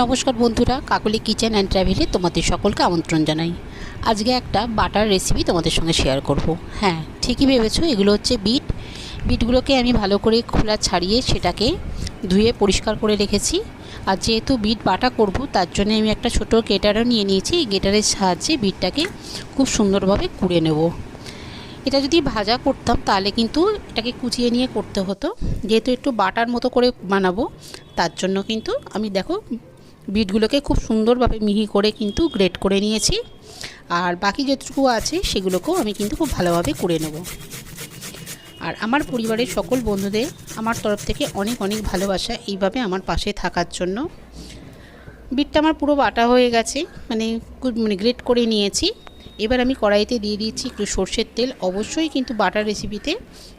নমস্কার বন্ধুরা, কাকলি kitchen and ট্রাভেলে তোমাদের সকলকে আমন্ত্রণ জানাই। আজকে একটা বাটার রেসিপি তোমাদের সঙ্গে শেয়ার করব। হ্যাঁ ঠিকই ভেবেছো, এগুলো হচ্ছে বিট। বিটগুলোকে আমি ভালো করে খোলা ছাড়িয়ে সেটাকে ধুয়ে পরিষ্কার করে রেখেছি। আর যেহেতু বিট বাটা করব, তার জন্য আমি একটা ছোট গেটারও নিয়ে নিয়েছি। এই গেটারের সাহায্যে বিটটাকে খুব সুন্দরভাবে কুড়ে নেব। এটা যদি ভাজা করতাম, তাহলে কিন্তু এটাকে কুচিয়ে নিয়ে করতে হতো। যেহেতু একটু বাটার মতো করে বানাবো, তার জন্য কিন্তু আমি দেখো বিটগুলোকে খুব সুন্দরভাবে মিহি করে কিন্তু গ্রেট করে নিয়েছি। আর বাকি যেটুকু আছে সেগুলোকেও আমি কিন্তু খুব ভালোভাবে করে নেব। আর আমার পরিবারের সকল বন্ধুদের আমার তরফ থেকে অনেক অনেক ভালোবাসা এইভাবে আমার পাশে থাকার জন্য। বিটটা আমার পুরো বাটা হয়ে গেছে মানে মানে গ্রেট করে নিয়েছি। এবার আমি কড়াইতে দিয়ে দিয়েছি একটু সর্ষের তেল। অবশ্যই কিন্তু বাটার রেসিপিতে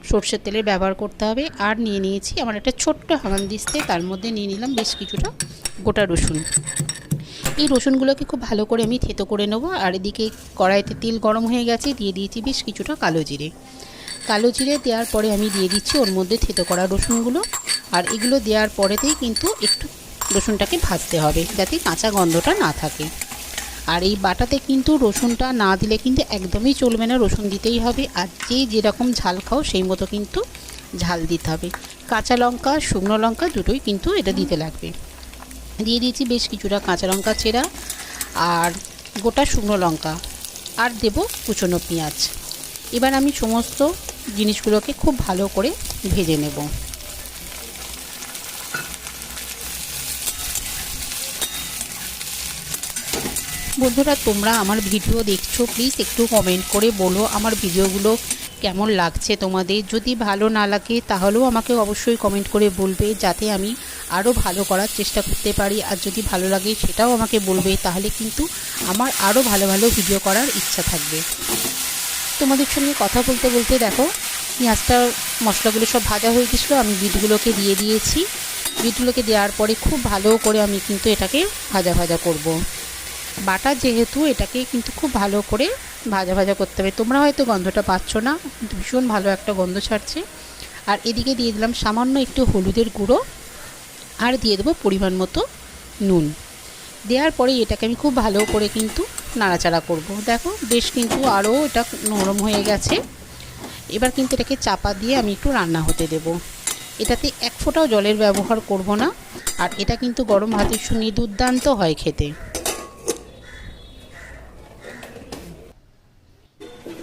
সর্ষের তেলের ব্যবহার করতে হবে। আর নিয়ে নিয়েছি আমার একটা ছোট্ট হামানদিস্তে, তার মধ্যে নিয়ে নিলাম বেশ কিছুটা গোটা রসুন। এই রসুনগুলোকে খুব ভালো করে আমি থেতো করে নেব। আর এদিকে কড়াইতে তেল গরম হয়ে গেছে, দিয়ে দিয়েছি বেশ কিছুটা কালো জিরে। কালো জিরে দেওয়ার পরে আমি দিয়ে দিচ্ছি ওর মধ্যে থেতো করা রসুনগুলো। আর এগুলো দেওয়ার পরেতেই কিন্তু একটু রসুনটাকে ভাজতে হবে, যাতে কাঁচা গন্ধটা না থাকে। আর এই বাটাতে কিন্তু রসুনটা না দিলে কিন্তু একদমই চলবে না, রসুন দিতেই হবে। আর যে যেরকম ঝাল খাও, সেই মতো কিন্তু ঝাল দিতে হবে। কাঁচা লঙ্কা, শুকনো লঙ্কা দুটোই কিন্তু এটা দিতে লাগবে। দিয়ে দিয়েছি বেশ কিছুটা কাঁচা লঙ্কা চেরা আর গোটা শুকনো লঙ্কা। আর দেব কুচনো পেঁয়াজ। এবার আমি সমস্ত জিনিসগুলোকে খুব ভালো করে ভেজে নেব। বন্ধুরা, তোমরা আমার ভিডিও দেখছ প্লিজ একটু কমেন্ট করে বলো আমার ভিডিওগুলো কেমন লাগছে তোমাদের। যদি ভালো না লাগে, তাহলেও আমাকে অবশ্যই কমেন্ট করে বলবে, যাতে আমি আরও ভালো করার চেষ্টা করতে পারি। আর যদি ভালো লাগে, সেটাও আমাকে বলবে, তাহলে কিন্তু আমার আরও ভালো ভালো ভিডিও করার ইচ্ছা থাকবে। তোমাদের সঙ্গে কথা বলতে বলতে দেখো, পেঁয়াজটা, মশলাগুলো সব ভাজা হয়ে গেছিল, আমি বিটগুলোকে দিয়ে দিয়েছি। বিটগুলোকে দেওয়ার পরে খুব ভালো করে আমি কিন্তু এটাকে ভাজা ভাজা করব। বাটা যেহেতু, এটাকে কিন্তু খুব ভালো করে ভাজা ভাজা করতে হবে। তোমরা হয়তো গন্ধটা পাচ্ছ না, কিন্তু ভীষণ ভালো একটা গন্ধ ছাড়ছে। আর এদিকে দিয়ে দিলাম সামান্য একটু হলুদের গুঁড়ো আর দিয়ে দেবো পরিমাণ মতো নুন। দেওয়ার পরে এটাকে আমি খুব ভালো করে কিন্তু নাড়াচাড়া করব। দেখো, বেশ কিন্তু আরও এটা নরম হয়ে গেছে। এবার কিন্তু এটাকে চাপা দিয়ে আমি একটু রান্না হতে দেব। এটাতে এক ফোঁটাও জলের ব্যবহার করব না। আর এটা কিন্তু গরম ভাতের সঙ্গে দুর্দান্ত হয় খেতে।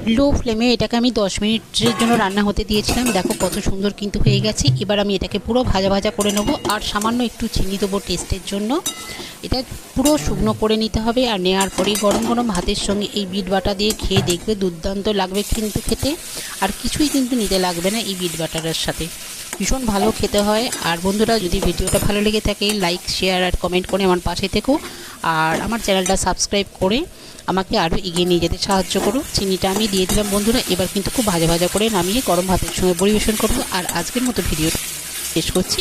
লো ফ্লেমে এটাকে আমি দশ মিনিটের জন্য রান্না হতে দিয়েছিলাম। দেখো কত সুন্দর কিন্তু হয়ে গেছে। এবার আমি এটাকে পুরো ভাজা ভাজা করে নেব আর সামান্য একটু চিনি দেবো টেস্টের জন্য। এটা পুরো শুকনো করে নিতে হবে আর নেওয়ার পরে গরম গরম ভাতের সঙ্গে এই বিট বাটা দিয়ে খেয়ে দেখবে দুর্দান্ত লাগবে কিন্তু খেতে। আর কিছুই কিন্তু নিতে লাগবে না এই বিট বাটারের সাথে। ভীষণ ভালো খেতে হয়। আর বন্ধুরা, যদি ভিডিওটা ভালো লেগে থাকে লাইক শেয়ার আর কমেন্ট করে আমার পাশে থেকো। আর আমার চ্যানেলটা সাবস্ক্রাইব করে আমাকে আরও এগিয়ে নিয়ে যেতে সাহায্য করো। চিনিটা আমি দিয়ে দিলাম। বন্ধুরা, এবার কিন্তু খুব ভাজা ভাজা করে নামিয়ে গরম ভাতের সঙ্গে পরিবেশন করব। আর আজকের মতো ভিডিও শেষ করছি।